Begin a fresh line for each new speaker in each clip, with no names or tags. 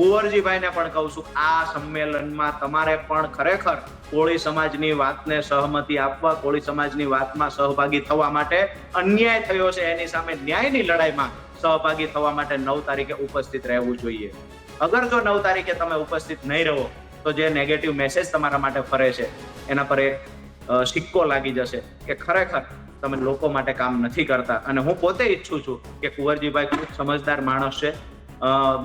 કુંવરજીભાઈને પણ કહું છું, આ સંમેલનમાં તમારે પણ ખરેખર કોળી સમાજની વાતને સહમતિ આપવા, કોળી સમાજની વાતમાં સહભાગી થવા માટે અન્યાય થયો છે, એની સામે ન્યાયની લડાઈમાં સહભાગી થવા માટે નવ તારીખે ઉપસ્થિત રહેવું જોઈએ. અગર જો નવ તારીખે તમે ઉપસ્થિત નહીં રહો, તો જે નેગેટિવ મેસેજ તમારા માટે ફરે છે, એના પર એક સિક્કો લાગી જશે કે ખરેખર તમે લોકો માટે કામ નથી કરતા. અને હું પોતે ઈચ્છું છું કે કુંવરજીભાઈ ખૂબ સમજદાર માણસ છે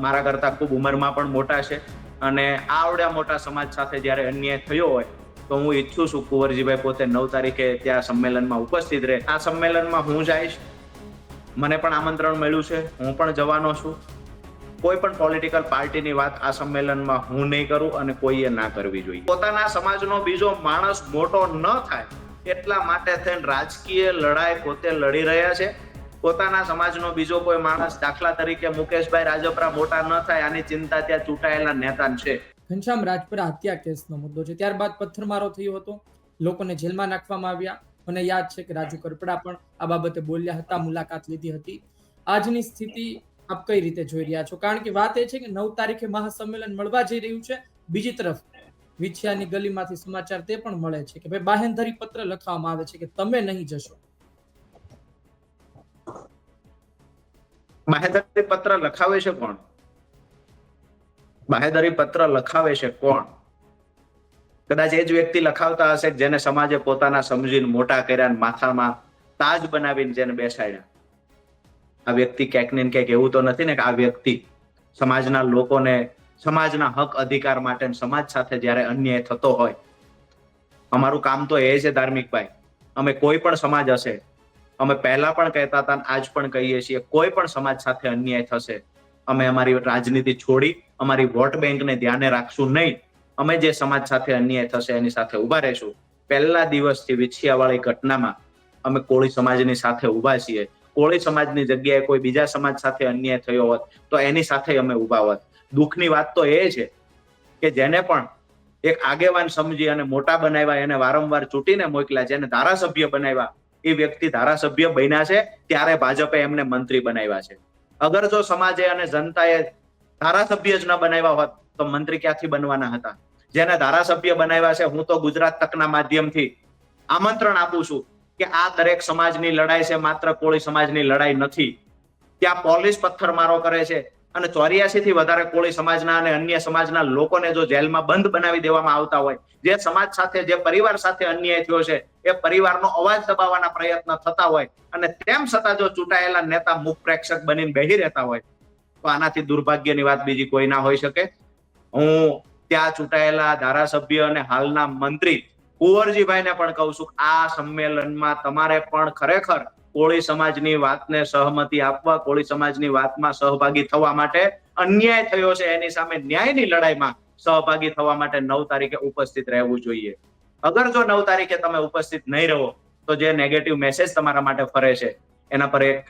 મારા કરતા ખૂબ ઉંમરમાં પણ મોટા છે. અને આવડ્યા મોટા સમાજ સાથે જ્યારે અન્યાય થયો હોય, તો હું ઈચ્છું છું કુંવરજીભાઈ પોતે નવ તારીખે ત્યાં સંમેલનમાં ઉપસ્થિત રહે. આ સંમેલનમાં હું જઈશ. મને પણ આમંત્રણ મળ્યું છે. હું પણ જવાનો છું. કોઈ પણ પોલિટિકલ પાર્ટીની વાત આ સંમેલનમાં હું નહીં કરું અને કોઈએ ના કરવી જોઈએ. પોતાના સમાજનો બીજો માણસ મોટો ન થાય, એટલા માટે થઈને રાજકીય લડાઈ પોતે લડી રહ્યા છે. પોતાના સમાજનો બીજો કોઈ માણસ દાખલા તરીકે મુકેશભાઈ રાજપરા મોટા ન થાય, આની ચિંતા ત્યાં ચૂંટાયેલા નેતા છે.
ઘનશ્યામ રાજપરા હત્યા કેસનો મુદ્દો છે. ત્યારબાદ પથ્થરમારો થયો હતો. લોકોને જેલમાં નાખવામાં આવ્યા. મને યાદ છે કે રાજુ કરપડા પણ આ બાબતે બોલ્યા હતા, મુલાકાત લીધી હતી. આજની સ્થિતિ આપ કઈ રીતે જોઈ રહ્યા છો? કારણ કે વાત એ છે કે નવ તારીખે મહાસંમેલન મળવા જઈ રહ્યું છે. બીજી તરફ વિછિયાની ગલીમાંથી સમાચાર તે પણ મળે છે કે ભાઈ બાહેંધરી પત્ર લખવામાં આવે છે કે તમે નહીં જશો.
બાહેધરી પત્ર લખાવે છે કોણ? બાહેદારી પત્ર લખાવે છે કોણ? કદાચ એ જ વ્યક્તિ લખાવતા હશે જેને સમાજે પોતાના સમજીને મોટા કર્યા માથામાં તાજ બનાવીને જેને બેસાડ્યા. આ વ્યક્તિ ક્યાંક ને ક્યાંક એવું તો નથી ને કે આ વ્યક્તિ સમાજના લોકોને, સમાજના હક અધિકાર માટે સમાજ સાથે જ્યારે અન્યાય થતો હોય. અમારું કામ તો એ છે, ધાર્મિકભાઈ. અમે કોઈ પણ સમાજ હશે અમે પહેલા પણ કહેતા હતા આજ પણ કહીએ છીએ, કોઈ પણ સમાજ સાથે અન્યાય થશે, અમે અમારી રાજનીતિ છોડી અમારી વોટ બેંકને ધ્યાને રાખશું નહીં. અમે જે સમાજ સાથે અન્યાય થશે એની સાથે ઊભા રહેશું. પહેલા દિવસથી વિછિયાવાળી ઘટનામાં અમે કોળી સમાજની સાથે ઊભા છીએ. કોળી સમાજની જગ્યાએ કોઈ બીજા સમાજ સાથે અન્યાય થયો હોત, તો એની સાથે અમે ઊભા હોત. દુઃખની વાત તો એ છે કે જેને પણ એક આગેવાન સમજી અને મોટા બનાવ્યા, એને વારંવાર ચૂંટીને મોકલ્યા, જેને ધારાસભ્ય બનાવ્યા એ વ્યક્તિ ધારાસભ્ય બન્યા છે, ત્યારે ભાજપે એમને મંત્રી બનાવ્યા છે. અગર જો સમાજે અને જનતાએ ધારાસભ્ય જ ન બનાવ્યા હોત, તો મંત્રી ક્યાંથી બનવાના હતા? જેને ધારાસભ્ય બનાવ્યા છે, હું તો ગુજરાત તકના માધ્યમથી આમંત્રણ આપું છું કે આ દરેક સમાજની લડાઈ છે, માત્ર કોળી સમાજની લડાઈ નથી. ત્યાં પોલીસ પથ્થરમારો કરે છે અને ચોર્યાસી થી વધારે કોળી સમાજના અને અન્ય સમાજના લોકોને જો જેલમાં બંધ બનાવી દેવામાં આવતા હોય, જે સમાજ સાથે, જે પરિવાર સાથે અન્યાય થયો છે, એ પરિવારનો અવાજ દબાવવાના પ્રયત્ન થતા હોય અને તેમ છતાં જો ચૂંટાયેલા નેતા મુખ પ્રેક્ષક બનીને બેહી રહેતા હોય, તો આનાથી દુર્ભાગ્યની વાત બીજી કોઈ ના હોઈ શકે. હું ત્યાં ચૂંટાયેલા ધારાસભ્ય અને હાલના મંત્રી કુંવરજીભાઈને પણ કહું છું આ સંમેલનમાં તમારે પણ ખરેખર કોળી સમાજની વાતને સહમતિ આપવા, કોળી સમાજની વાતમાં સહભાગી થવા માટે અન્યાય થયો છે. એની સામે ન્યાયની લડાઈમાં સહભાગી થવા માટે નવ તારીખે ઉપસ્થિત રહેવું જોઈએ. અગર જો નવ તારીખે તમે ઉપસ્થિત નહીં રહો, તો જે નેગેટિવ મેસેજ તમારા માટે ફરે છે, એના પર એક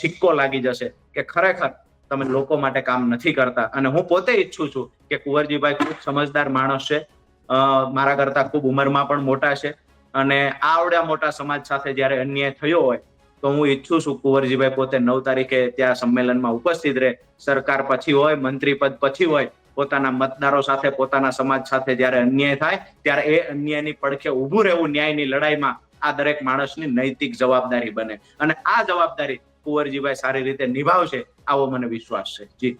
સિક્કો લાગી જશે કે ખરેખર તમે લોકો માટે કામ નથી કરતા. અને હું પોતે ઈચ્છું છું કે કુંવરજીભાઈ ખૂબ સમજદાર માણસ છે. મારા કરતા ખૂબ ઉંમરમાં પણ મોટા છે. અને આવડ્યા મોટા સમાજ સાથે જ્યારે અન્યાય થયો હોય, તો હું ઈચ્છું છું કુંવરજીભાઈ પોતે નવ તારીખે ત્યાં સંમેલનમાં ઉપસ્થિત રહે. સરકાર પછી હોય, મંત્રી પદ પછી હોય, પોતાના મતદારો સાથે, પોતાના સમાજ સાથે જ્યારે અન્યાય થાય, ત્યારે એ અન્યાયની પડખે ઊભું રહેવું ન્યાયની લડાઈમાં આ દરેક માણસની નૈતિક જવાબદારી બને. અને આ જવાબદારી કુંવરજીભાઈ સારી રીતે નિભાવશે, આવો મને વિશ્વાસ છે. જી.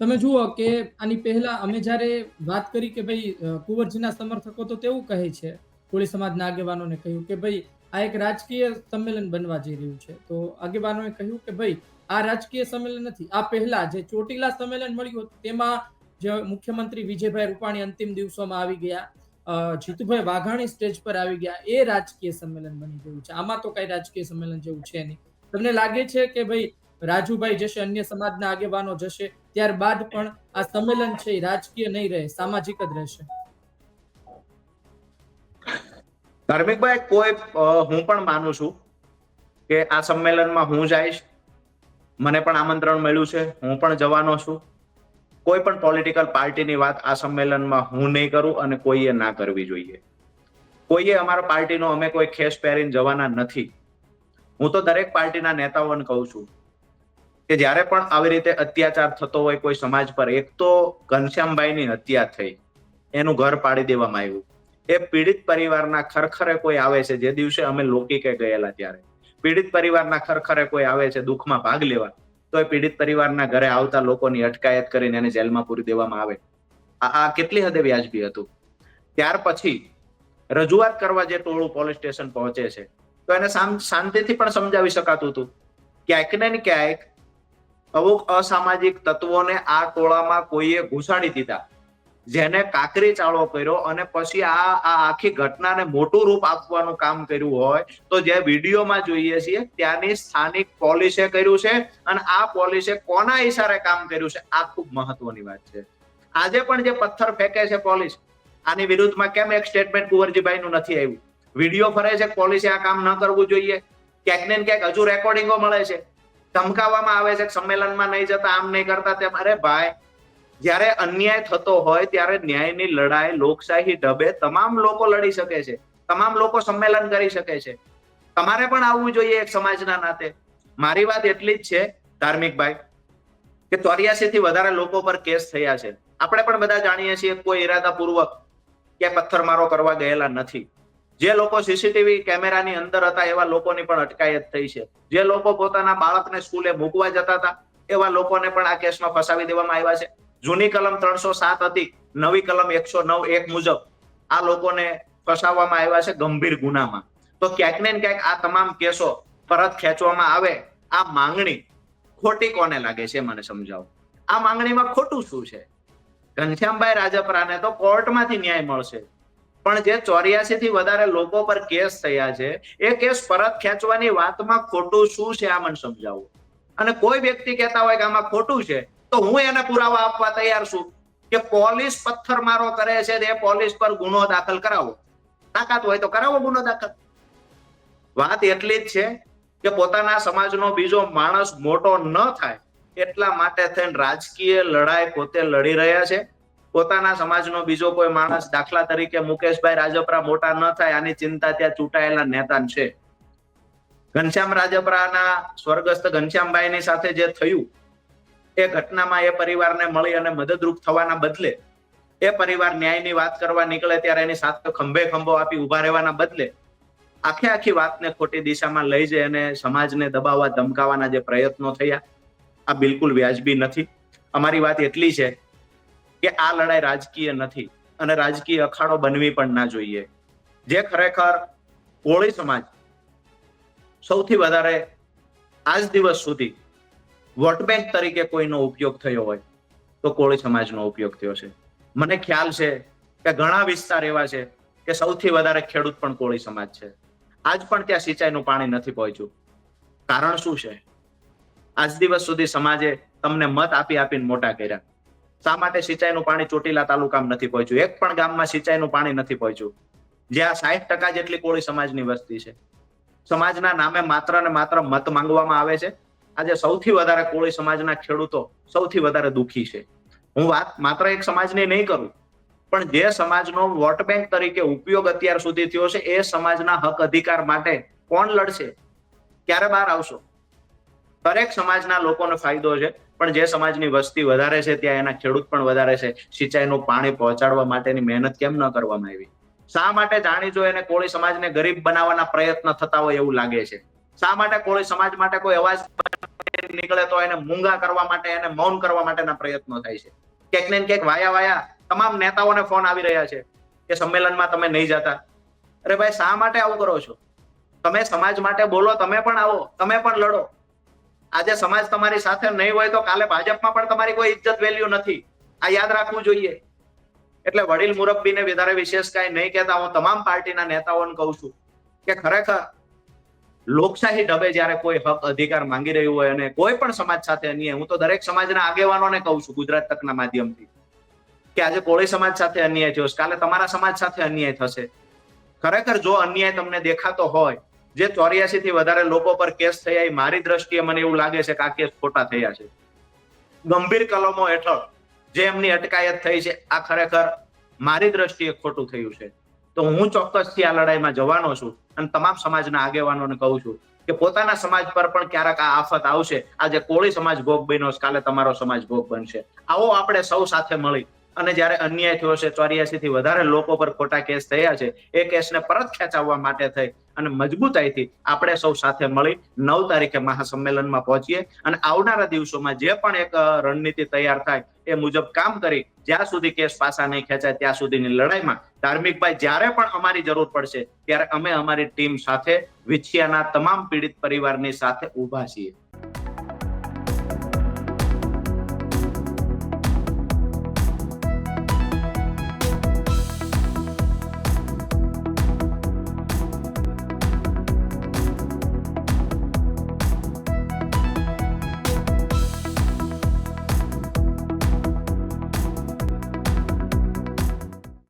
તમે જુઓ કે આની પહેલા અમે જ્યારે વાત કરી કે ભાઈ કુંવરજીના સમર્થકો તો તેવું કહે છે, કોળી સમાજના આગેવાનોને કહ્યું કે ભાઈ, આ એક રાજકીય સંમેલન બનવા જઈ રહ્યું છે. તો આગેવાનોએ કહ્યું કે ભાઈ, આ રાજકીય સંમેલન નથી. આ પહેલા જે ચોટીલા સંમેલન મળ્યું હતું, તેમાં જે મુખ્યમંત્રી વિજયભાઈ રૂપાણી અંતિમ દિવસોમાં આવી ગયા જીતુભાઈ વાઘાણી સ્ટેજ પર આવી ગયા, એ રાજકીય સંમેલન બની ગયું છે. આમાં તો કઈ રાજકીય સંમેલન જેવું છે નહીં. તમને લાગે છે કે ભાઈ રાજુભાઈ જશે, અન્ય સમાજના આગેવાનો જશે. ત્યારબાદ પણ આ સંમેલન છે રાજકીય નહીં રહે, સામાજિક જ રહેશે.
ધાર્મિકભાઈ, કોઈ હું પણ માનું છું કે આ સંમેલનમાં હું જઈશ. મને પણ આમંત્રણ મળ્યું છે. હું પણ જવાનો છું. કોઈ પણ પોલિટિકલ પાર્ટીની વાત આ સંમેલનમાં હું નહીં કરું અને કોઈએ ના કરવી જોઈએ. કોઈએ અમારા પાર્ટીનો અમે કોઈ ખેસ પહેરીને જવાના નથી. હું તો દરેક પાર્ટીના નેતાઓને કહું છું. કે જ્યારે પણ આવી રીતે અત્યાચાર થતો હોય, કોઈ સમાજ પર, એક તો ઘનશ્યામભાઈની હત્યા થઈ, એનું ઘર પાડી દેવામાં આવ્યું. એ પીડિત પરિવારના ખરખરે કોઈ આવે છે, જે દિવસે અમે લોકિકે ગયેલા ત્યારે. પીડિત પરિવારના ખરખરે કોઈ આવે છે, દુઃખમાં ભાગ લેવા, તો એ પીડિત પરિવારના ઘરે આવતા લોકોની અટકાયત કરીને એને જેલમાં પૂરી દેવામાં આવે. આ કેટલી હદે વ્યાજબી હતું? ત્યાર પછી રજૂઆત કરવા જે ટોળું પોલીસ સ્ટેશન પહોંચે છે, તો એને શાંતિથી પણ સમજાવી શકાતું હતું. ક્યાંક ને ક્યાંક અમુક અસામાજિક તત્વોને આ ટોળામાં કોઈએ ઘુસાડી દીધા. જેને કાકરી ચાળો કર્યો અને પછી આ આ આખી ઘટનાને મોટું રૂપ આપવાનું કામ કર્યું હોય તો જે વિડીયોમાં જોઈએ છીએ ત્યાંની સ્થાનિક પોલીસે કર્યું છે અને આ પોલીસે કોના ઈશારે કામ કર્યું છે? આ ખૂબ મહત્વની વાત છે. આજે પણ જે પથ્થર ફેંકે છે પોલીસ, આની વિરુદ્ધમાં કેમ એક સ્ટેટમેન્ટ કુંવરજીભાઈ નું નથી આવ્યું? વીડિયો ફરે છે પોલીસે આ કામ ન કરવું જોઈએ? ક્યાંક ને ક્યાંક હજુ રેકોર્ડિંગો મળે છે. ધમકાવવામાં આવે છે સંમેલનમાં નહીં જતા, આમ નહીં કરતા, તેમ. અરે ભાઈ, જ્યારે અન્યાય થતો હોય ત્યારે ન્યાયની લડાઈ લોકશાહી ઢબે તમામ લોકો લડી શકે છે. તમામ લોકો સંમેલન કરી શકે છે. તમારે પણ આવવું જોઈએ એક સમાજના નાતે. મારી વાત એટલી જ છે ધાર્મિક ભાઈ કે ચોર્યાસી થી વધારે લોકો પર કેસ થયા છે. આપણે પણ બધા જાણીએ છીએ કોઈ ઈરાદાપૂર્વક કે પથ્થરમારો કરવા ગયેલા નથી. જે લોકો સીસીટીવી કેમેરાની અંદર હતા, એવા લોકોની પણ અટકાયત થઈ છે. જે લોકો પોતાના બાળકને સ્કૂલે મૂકવા જતા હતા, એવા લોકોને પણ આ કેસમાં ફસાવી દેવામાં આવ્યા છે. જૂની કલમ ત્રણસો સાત હતી, નવી કલમ એકસો નવ એક મુજબ આ લોકોને ફસાવવામાં આવ્યા છે ગંભીર ગુનામાં. તો ક્યાંક ને ક્યાંક આ તમામ કેસો પરત ખેંચવામાં આવે, આ માંગણી ખોટી કોને લાગે છે મને સમજાવો. આ માંગણીમાં ખોટું શું છે? ઘનશ્યામભાઈ રાજપરાને તો કોર્ટમાંથી ન્યાય મળશે. પણ જે ચોર્યાસી થી વધારે લોકો પર કેસ થયા છે, એ કેસ પરત ખેંચવાની વાતમાં ખોટું શું છે આ મને સમજાવો. અને કોઈ વ્યક્તિ કહેતા હોય કે આમાં ખોટું છે, તો હું એને પુરાવા આપવા તૈયાર છું કે પોલીસ પથ્થરમારો કરે છે તે પોલીસ પર ગુનો દાખલ કરાવો. તાકાત હોય તો કરાવો ગુનો દાખલ. વાત એટલી જ છે કે પોતાના સમાજનો બીજો માણસ મોટો ન થાય એટલા માટે થઈને રાજકીય લડાઈ પોતે લડી રહ્યા છે. પોતાના સમાજનો બીજો કોઈ માણસ દાખલા તરીકે મુકેશભાઈ રાજપરા મોટા ન થાય, આની ચિંતા ત્યાં ચૂંટાયેલા નેતા છે. ઘનશ્યામ રાજપરાના સ્વર્ગસ્થ ઘનશ્યામભાઈની સાથે જે થયું, એ ઘટનામાં એ પરિવારને મળી અને મદદરૂપ થવાના બદલે, એ પરિવાર ન્યાયની વાત કરવા નીકળે ત્યારે એની સાથે ખંભે ખંભો આપી ઊભા રહેવાના બદલે, આખે આખી વાતને ખોટી દિશામાં લઈ જાય અને સમાજને દબાવવા ધમકાવવાના જે પ્રયત્નો થયા, આ બિલકુલ વ્યાજબી નથી. અમારી વાત એટલી છે કે આ લડાઈ રાજકીય નથી અને રાજકીય અખાડો બનવી પણ ના જોઈએ. જે ખરેખર કોળી સમાજ સૌથી વધારે આજ દિવસ સુધી વોટ બેંક તરીકે કોઈનો ઉપયોગ થયો હોય તો કોળી સમાજનો ઉપયોગ થયો છે. મને ખ્યાલ છે કે ઘણા વિસ્તાર એવા છે કે સૌથી વધારે ખેડૂત પણ કોળી સમાજ છે. આજ પણ ત્યાં સિંચાઈનું પાણી નથી પહોંચ્યું. કારણ શું છે? આજ દિવસ સુધી સમાજે તમને મત આપી આપીને મોટા કર્યા. શા માટે સિંચાઈનું પાણી ચોટીલા તાલુકામાં નથી પહોંચ્યું? એક પણ ગામમાં સિંચાઈનું પાણી નથી પહોંચ્યું. જ્યાં સાહીઠ ટકા જેટલી કોળી સમાજની વસ્તી છે. સમાજના નામે માત્ર ને માત્ર મત માંગવામાં આવે છે. આજે સૌથી વધારે કોળી સમાજના ખેડૂતો સૌથી વધારે દુઃખી છે. હું વાત માત્ર એક સમાજની નહીં કરું, પણ જે સમાજનો વોટ બેંક તરીકે ઉપયોગ અત્યાર સુધી થયો છે, એ સમાજના હક અધિકાર માટે કોણ લડશે? ક્યારે બહાર આવશો? દરેક સમાજના લોકોને ફાયદો છે. પણ જે સમાજની વસ્તી વધારે છે, ત્યાં એના ખેડૂત પણ વધારે છે. સિંચાઈનું પાણી પહોંચાડવા માટેની મહેનત કેમ ન કરવામાં આવી? શા માટે જાણી જો એને કોળી સમાજને ગરીબ બનાવવાના પ્રયત્ન થતા હોય એવું લાગે છે? શા માટે કોળી સમાજ માટે કોઈ અવાજ નીકળે તો એને મૂંગા કરવા માટે, એને મૌન કરવા માટેના પ્રયત્નો થાય છે? ક્યાંક ને ક્યાંક વાયા વાયા તમામ નેતાઓને ફોન આવી રહ્યા છે કે સંમેલનમાં તમે નહીં જતા. અરે ભાઈ, શા માટે આવું કરો છો? તમે સમાજ માટે બોલો, તમે પણ આવો, તમે પણ લડો. આજે સમાજ તમારી સાથે નહીં હોય તો કાલે ભાજપમાં પણ તમારી કોઈ ઇજ્જત વેલ્યુ નથી. આ યાદ રાખવું જોઈએ. એટલે વડીલ મુરબ્બીને વધારે વિશેષ કાંઈ નહીં કહેતા. હું તમામ પાર્ટીના નેતાઓને કહું છું કે ખરેખર લોકશાહી ઢબે જ્યારે કોઈ હક અધિકાર માંગી રહ્યું હોય અને કોઈ પણ સમાજ સાથે અન્યાય, હું તો દરેક સમાજના આગેવાનોને કહું છું ગુજરાત તકના માધ્યમથી, કે આજે કોળી સમાજ સાથે અન્યાય થયો કાલે તમારા સમાજ સાથે અન્યાય થશે. ખરેખર જો અન્યાય તમને દેખાતો હોય જે ચોર્યાસી થી વધારે લોકો પર કેસ થયા એ મારી દ્રષ્ટિએ મને એવું લાગે છે કે આ કેસ ખોટા થયા છે. ગંભીર કલમો હેઠળ જે એમની અટકાયત થઈ છે, આ ખરેખર મારી દ્રષ્ટિએ ખોટું થયું છે. તો હું ચોક્કસથી આ લડાઈમાં જવાનો છું અને તમામ સમાજના આગેવાનોને કહું છું કે પોતાના સમાજ પર પણ ક્યારેક આ આફત આવશે. આજે કોળી સમાજ ભોગ બન્યો કાલે તમારો સમાજ ભોગ બનશે. આવો આપણે સૌ સાથે મળી અને જ્યારે અન્યાય થયો છે, ચોર્યાસી થી વધારે લોકો પર ખોટા કેસ થયા છે, એ કેસને પરત ખેંચાવવા માટે થઈ અને મજબૂતાઈથી આપણે સૌ સાથે મળી નવ તારીખે મહાસંમેલનમાં પહોંચીએ અને આવનારા દિવસોમાં જે પણ એક રણનીતિ તૈયાર થાય એ મુજબ કામ કરી જ્યાં સુધી કેસ પાછા નહીં ખેંચાય ત્યાં સુધીની લડાઈમાં ધાર્મિકભાઈ, જ્યારે પણ અમારી જરૂર પડશે, ત્યારે અમે અમારી ટીમ સાથે વિછિયાના તમામ પીડિત પરિવારની સાથે ઊભા છીએ.